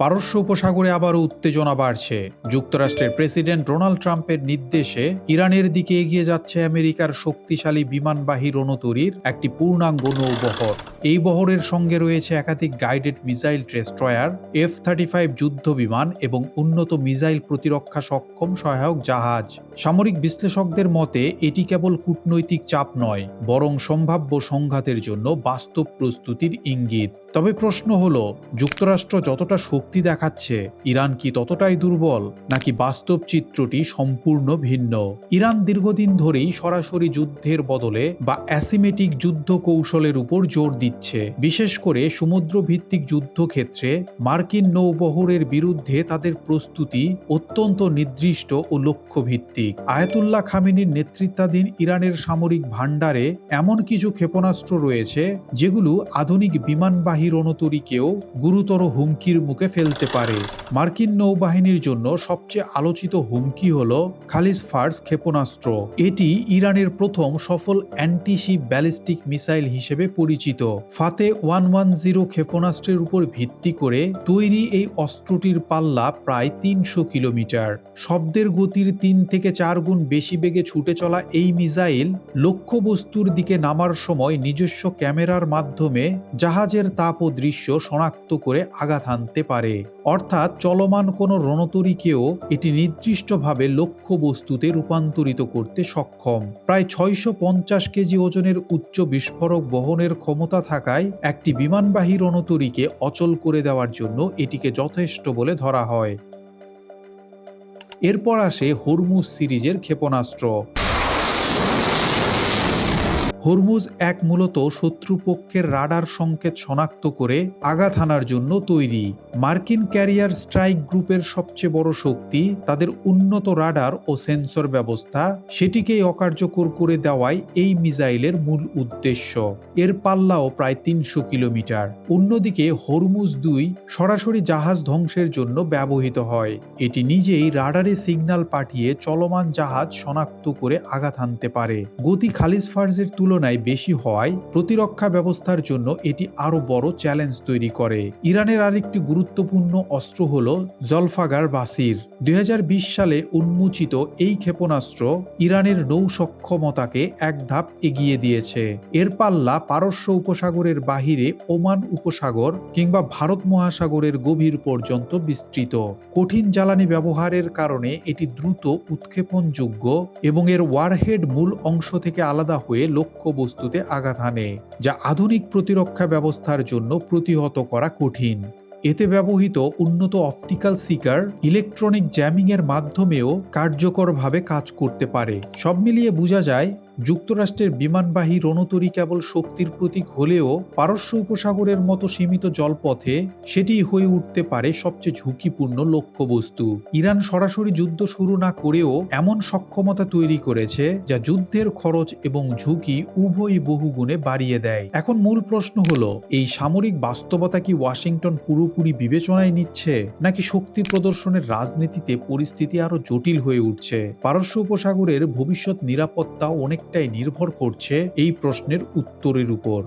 পারস্য উপসাগরে আবারও উত্তেজনা বাড়ছে। যুক্তরাষ্ট্রের প্রেসিডেন্ট ডোনাল্ড ট্রাম্পের নির্দেশে ইরানের দিকে এগিয়ে যাচ্ছে আমেরিকার শক্তিশালী বিমানবাহী রণতরীর একটি পূর্ণাঙ্গ নৌবহর। এই বহরের সঙ্গে রয়েছে একাধিক guided missile destroyer F thirty five যুদ্ধ বিমান এবং উন্নত মিসাইল প্রতিরক্ষা সক্ষম সহায়ক জাহাজ। সামরিক বিশ্লেষকদের মতে, এটি কেবল কূটনৈতিক চাপ নয়, বরং সম্ভাব্য সংঘাতের জন্য বাস্তব প্রস্তুতির ইঙ্গিত। তবে প্রশ্ন হলো, যুক্তরাষ্ট্র যতটা শক্তি দেখাচ্ছে, ইরান কি ততটাই দুর্বল, নাকি বাস্তব চিত্রটি সম্পূর্ণ ভিন্ন? ইরান দীর্ঘদিন ধরেই সরাসরি যুদ্ধের বদলে বা অ্যাসিমেটিক যুদ্ধ কৌশলের উপর জোর দিচ্ছে। বিশেষ করে সমুদ্র ভিত্তিক যুদ্ধক্ষেত্রে মার্কিন নৌবহরের বিরুদ্ধে তাদের প্রস্তুতি অত্যন্ত নির্দিষ্ট ও লক্ষ্যভিত্তিক। আয়াতুল্লাহ খামিনীর নেতৃত্বাধীন ইরানের সামরিক ভাণ্ডারে এমন কিছু ক্ষেপণাস্ত্র রয়েছে, যেগুলো আধুনিক বিমানবাহী রণতরীকেও গুরুতর হুমকির মুখে ফেলতে পারে। মার্কিন নৌবাহিনীর জন্য সবচেয়ে আলোচিত হুমকি হল খালিস ফার্স ক্ষেপণাস্ত্র। এটি ইরানের প্রথম সফল অ্যান্টিশিপ ব্যালিস্টিক মিসাইল হিসেবে পরিচিত। ফাতে ওয়ান ওয়ান জিরো ক্ষেপণাস্ত্রের উপর ভিত্তি করে তৈরি এই অস্ত্রটির পাল্লা প্রায় তিনশো কিলোমিটার। শব্দের গতির তিন থেকে চার গুণ বেশি বেগে ছুটে চলা এই মিসাইল লক্ষ্যবস্তুর দিকে নামার সময় নিজস্ব ক্যামেরার মাধ্যমে জাহাজের তাপ ও দৃশ্য শনাক্ত করে আঘাত হানতে পারে। অর্থাৎ চলমান কোনো রণতরীকেও এটি নির্দিষ্টভাবে লক্ষ্য বস্তুতে রূপান্তরিত করতে সক্ষম। প্রায় ছয়শো পঞ্চাশ কেজি ওজনের উচ্চ বিস্ফোরক বহনের ক্ষমতা থাকায় একটি বিমানবাহী রণতরীকে অচল করে দেওয়ার জন্য এটিকে যথেষ্ট বলে ধরা হয়। এরপর আসে হরমুজ সিরিজের ক্ষেপণাস্ত্র। হরমুজ এক মূলত শত্রুপক্ষের রাডার সংকেত শনাক্ত করে আঘাত হানার জন্য তৈরি। মার্কিন ক্যারিয়ার স্ট্রাইক গ্রুপের সবচেয়ে বড় শক্তি তাদের উন্নত রাডার ও সেন্সর ব্যবস্থা, সেটিকেই অকার্যকর করে দেওয়াই এই মিসাইলের মূল উদ্দেশ্য। এর পাল্লাও প্রায় তিনশো কিলোমিটার। অন্যদিকে হরমুজ দুই সরাসরি জাহাজ ধ্বংসের জন্য ব্যবহৃত হয়। এটি নিজেই রাডারে সিগন্যাল পাঠিয়ে চলমান জাহাজ শনাক্ত করে আঘাত হানতে পারে। গতি খালিজ ফার্জের তুলনায় বেশি হওয়ায় প্রতিরক্ষা ব্যবস্থার জন্য এটি আরও বড় চ্যালেঞ্জ তৈরি করে। ইরানের আরেকটি গুরুত্বপূর্ণ অস্ত্র হল জলফাগার বাসির। দুই সালে উন্মোচিত এই ক্ষেপণাস্ত্র ইরানের নৌ সক্ষমতাকে এক ধাপ এগিয়ে দিয়েছে। এর পাল্লা পারস্য উপসাগরের বাহিরে ওমান উপসাগর কিংবা ভারত মহাসাগরের গভীর পর্যন্ত বিস্তৃত। কঠিন জ্বালানি ব্যবহারের কারণে এটি দ্রুত উৎক্ষেপণযোগ্য এবং এর ওয়ারহেড মূল অংশ থেকে আলাদা হয়ে লক্ষ্য বস্তুতে আঘাত হানে, যা আধুনিক প্রতিরক্ষা ব্যবস্থার জন্য প্রতিহত করা কঠিন। এতে ব্যবহৃত উন্নত অপটিক্যাল সিকার ইলেকট্রনিক জ্যামিংয়ের মাধ্যমেও কার্যকরভাবে কাজ করতে পারে। সব মিলিয়ে বোঝা যায় যুক্তরাষ্ট্রের বিমানবাহী রণতরী কেবল শক্তির প্রতীক হলেও পারস্য উপসাগরের মতো সীমিত জলপথে সেটি হয়ে উঠতে পারে সবচেয়ে ঝুঁকিপূর্ণ লক্ষ্যবস্তু। ইরান সরাসরি যুদ্ধ শুরু না করেও এমন সক্ষমতা তৈরি করেছে যা যুদ্ধের খরচ এবং ঝুঁকি উভয়ই বহুগুণে বাড়িয়ে দেয়। এখন মূল প্রশ্ন হলো, এই সামরিক বাস্তবতা কি ওয়াশিংটন পুরোপুরি বিবেচনায় নিচ্ছে, নাকি শক্তি প্রদর্শনের রাজনীতিতে পরিস্থিতি আরও জটিল হয়ে উঠছে? পারস্য উপসাগরের ভবিষ্যৎ নিরাপত্তা অনেকটাই নির্ভর করছে এই প্রশ্নের উত্তরের উপর।